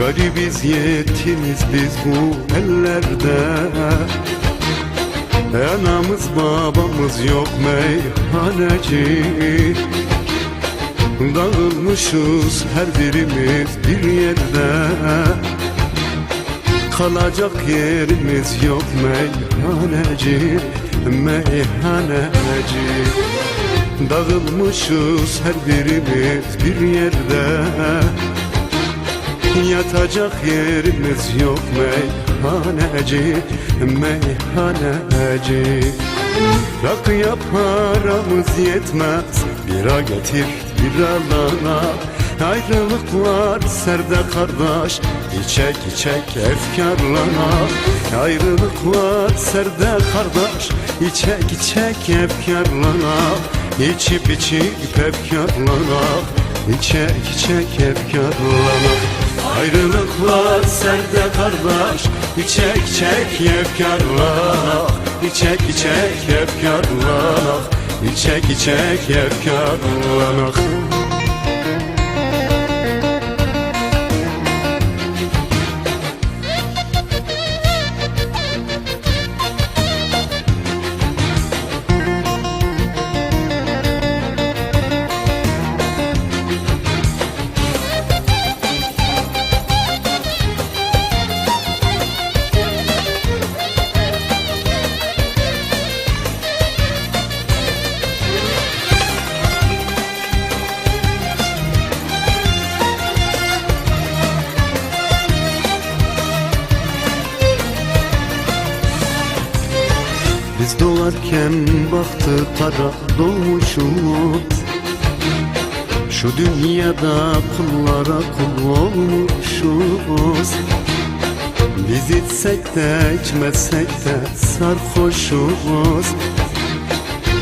Garibiz yetimiz biz bu ellerde. Anamız babamız yok meyhaneci. Dağılmışız her birimiz bir yerde. Kalacak yerimiz yok meyhaneci Meyhaneci. Dağılmışız her birimiz bir yerde Yatacak yerimiz yok meyhaneci Meyhaneci. Rakı paramız yetmez Bira getir biralarına Ayrılık var serde kardeş İçek içek efkarlana. Ayrılık var serde kardeş İçek içek efkarlana. İçip içip efkarlana İçek içek efkarlana Ayrılık var serde kardeş İçek içek efkarlana İçek içek efkarlana İçek içek efkarlana Biz doğarken baktı para doğmuşuz Şu dünyada kullara kul olmuşuz. Biz içsek de içmesek de sarhoşuz.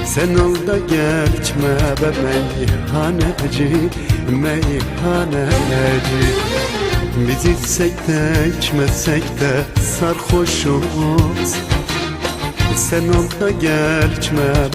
Sen ol da gel içme be meyhaneci Meyhaneci. Biz içsek de içmesek de sarhoşuz sen ol da gel içme